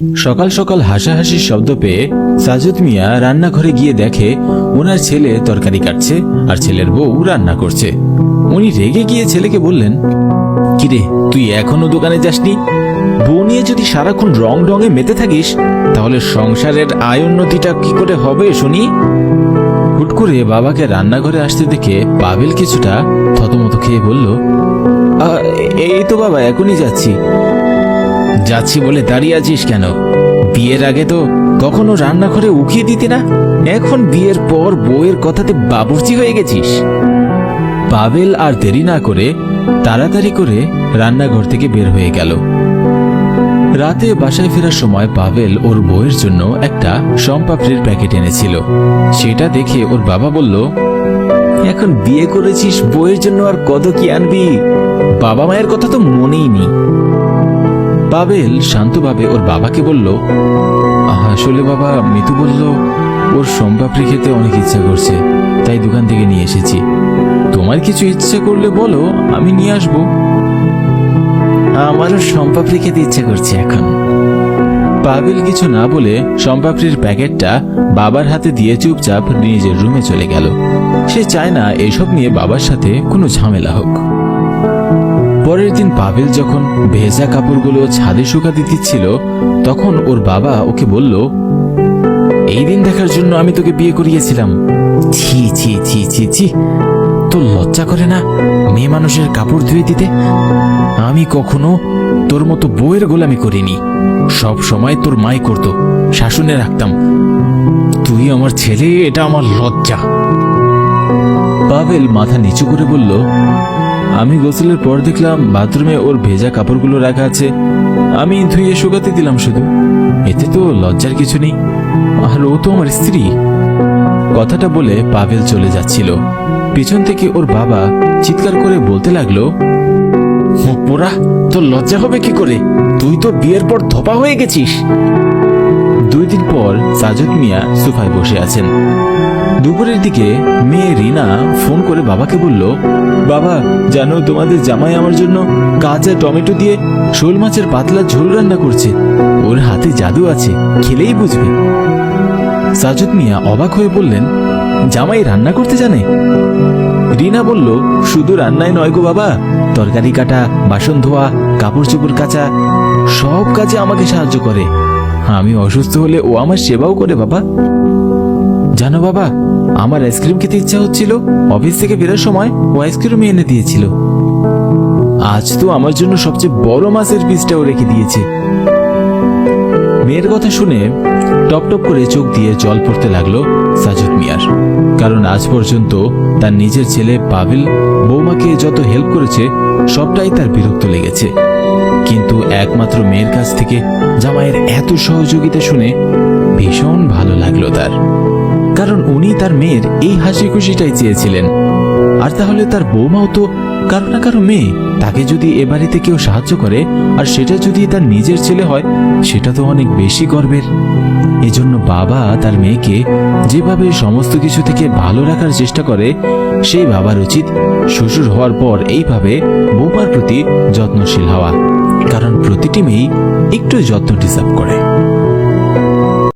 সকাল সকাল হাসাহাসির শব্দ পেয়ে সাজুদ মিয়া রান্নাঘরে গিয়ে দেখে, ওনার ছেলে তরকারি কাটছে আর ছেলের বউ রান্না করছে। উনি রেগে গিয়ে ছেলেকে বললেন, কিরে, তুই এখনও দোকানে যাসনি? বউ নিয়ে যদি সারাক্ষণ রং রঙে মেতে থাকিস, তাহলে সংসারের আয় উন্নতিটা কি করে হবে শুনি? হুট করে বাবাকে রান্নাঘরে আসতে দেখে পাবেল কিছুটা থতমত খেয়ে বলল এই তো বাবা, এখনই যাচ্ছি। যাচ্ছি বলে দাঁড়িয়ে আছিস কেন? বিয়ের আগে তো কখনো রান্নাঘরে উকিয়ে দিতে না? এখন বিয়ের পর বউয়ের কথাতে বাবুর্চি হয়ে গেছিস। পাবেল আর দেরি না করে তাড়াতাড়ি করে রান্নাঘর থেকে বের হয়ে গেল। রাতে বাসায় ফেরার সময় পাভেল ওর বউয়ের জন্য একটা সম্পাপড়ির প্যাকেট এনেছিল। সেটা দেখে ওর বাবা বলল, এখন বিয়ে করেছিস, বউয়ের জন্য আর কত কি আনবি? বাবা মায়ের কথা তো মনেই নেই। পাবেল শান্তভাবে ওর বাবাকে বলল আসলে বাবা, মিতু বলল, ওর সোমপাপড়ি খেতে অনেক ইচ্ছা করছে, তাই দোকান থেকে নিয়ে এসেছি। তোমার কিছু ইচ্ছে করলে বলো, আমি নিয়ে আসব। আমারও সম্পাপড়ি খেতে ইচ্ছে করছে এখন। পাবেল কিছু না বলে সম্পাপড়ির প্যাকেটটা বাবার হাতে দিয়ে চুপচাপ নিজের রুমে চলে গেল। সে চায় না এসব নিয়ে বাবার সাথে কোনো ঝামেলা হোক। পরের দিন পাবেল যখন ভেজা কাপড়গুলো ছাদে শুকাতে দিচ্ছিল তখন ওর বাবা ওকে বলল, এই দিন দেখার জন্য আমি তোকে বিয়ে করিয়েছিলাম। ছি ছি ছি ছি ছি, তোর লজ্জা করে না মেয়ে মানুষের কাপড় ধুয়ে দিতে? আমি কখনো তোর মতো বউয়ের গোলামি করিনি। সব সময় তোর মাই করত, শাসনে রাখতাম। তুই আমার ছেলে, এটা আমার লজ্জা। পাবেল মাথা নিচু করে বলল আমি গোসলের পর দেখলাম বাথরুমে ওর ভেজা কাপড়গুলো রাখা আছে। আমি ধুয়ে শুকাতে দিলাম শুধু। এতে তো লজ্জার কিছু নেই। আর ও তো আমার স্ত্রী। কথাটা বলে পাভেল চলে যাচ্ছিল। পিছন থেকে ওর বাবা চিৎকার করে বলতে লাগল পোড়া তোর লজ্জা হবে কি করে? তুই তো বিয়ের পর ধপা হয়ে গেছিস। দুই দিন পর সাজদ মিয়া সোফায় বসে আছেন। দুপুরের দিকে মেয়ে রিনা ফোন করে বাবাকে বলল, বাবা, জানো তোমাদের জামাই আমার জন্য কাঁচা টমেটো দিয়ে শোল মাছের পাতলা ঝোল রান্না করছে। ওর হাতে জাদু আছে, খেলেই বুঝবে। সাজদ মিয়া অবাক হয়ে বললেন, জামাই রান্না করতে জানে? রিনা বলল, শুধু রান্নায় নয় গো বাবা, তরকারি কাটা, বাসন ধোয়া কাপড় চোপড় কাচা, সব কাজে আমাকে সাহায্য করে। আমি অসুস্থ হলে ও আমার সেবাও করে বাবা। জানো বাবা? আমার আইসক্রিম খেতে ইচ্ছা হচ্ছিল। অফিস থেকে ফেরার সময় ও আইসক্রিম এনে দিয়েছিল। আজ তো আমার জন্য সবচেয়ে বড় মাছের পিসটাও রেখে দিয়েছে। মেয়ের কথা শুনে টপ টপ করে চোখ দিয়ে জল পড়তে লাগল সাজুদ মিয়ার। কারণ আজ পর্যন্ত তার নিজের ছেলে পাবিল বৌমাকে যত হেল্প করেছে, সবটাই তার বিরক্ত লেগেছে। কিন্তু একমাত্র মেয়ের কাছ থেকে জামাইয়ের এত সহযোগিতা শুনে ভীষণ ভালো লাগল তার। উনি তার মেয়ের এই হাসি খুশিটাই চেয়েছিলেন। আর তাহলে তার বৌমাও তো কারও না কারও মেয়ে, তাকে যদি এ বাড়িতে কেউ সাহায্য করে, আর সেটা যদি তার নিজের ছেলে হয়, সেটা তো অনেক বেশি গর্বের। এজন্য বাবা তার মেয়েকে যেভাবে সমস্ত কিছু থেকে ভালো রাখার চেষ্টা করে, সেই বাবার উচিত শ্বশুর হওয়ার পর এইভাবে বৌমার প্রতি যত্নশীল হওয়া। কারণ প্রতিটি মেয়েই একটু যত্ন ডিজার্ভ করে।